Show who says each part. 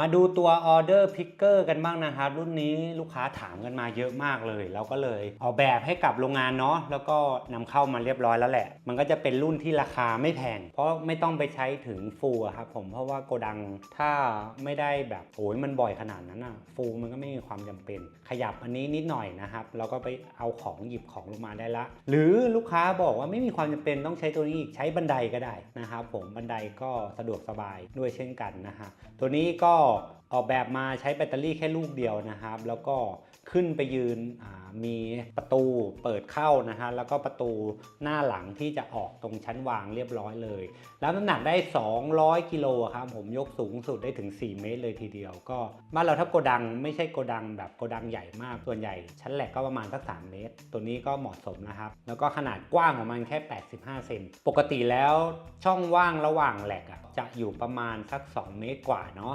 Speaker 1: มาดูตัวออเดอร์พิกเกอร์กันบ้างนะครับ รุ่นนี้ลูกค้าถามกันมาเยอะมากเลย เราก็เลยออกแบบให้กับโรงงานเนาะแล้วก็นำเข้ามาเรียบร้อยแล้วแหละ มันก็จะเป็นรุ่นที่ราคาไม่แพง เพราะไม่ต้องไปใช้ถึงฟูครับผมเพราะว่าโกดังถ้าไม่ได้แบบโอ้ยมันบ่อยขนาดนั้นอะฟูมันก็ไม่มีความจำเป็น ขยับอันนี้นิดหน่อยนะครับแล้วก็ไปเอาของหยิบของลงมาได้ละ หรือลูกค้าบอกว่าไม่มีความจำเป็นต้องใช้ตัวนี้อีกใช้บันไดก็ได้นะครับผมบันไดก็สะดวกสบายด้วยเช่นกันนะฮะตัวนี้ก็ออกแบบมาใช้แบตเตอรี่แค่ลูกเดียวนะครับ แล้วก็ขึ้นไปยืนมีประตูเปิดเข้านะฮะแล้วก็ประตูหน้าหลังที่จะออกตรงชั้นวางเรียบร้อยเลย แล้วน้ำหนักได้ 200 กิโลครับผมยกสูงสุดได้ถึง 4 เมตรเลยทีเดียว ก็บ้านเราถ้าโกดังไม่ใช่โกดังแบบโกดังใหญ่มากส่วนใหญ่ ชั้นแหลกก็ประมาณสัก 3 เมตร ตัวนี้ก็เหมาะสมนะครับ แล้วก็ขนาดกว้างของมันแค่ 85 เซนปกติแล้วช่องว่างระหว่างแหลกจะอยู่ประมาณสัก 2 เมตรกว่าเนาะ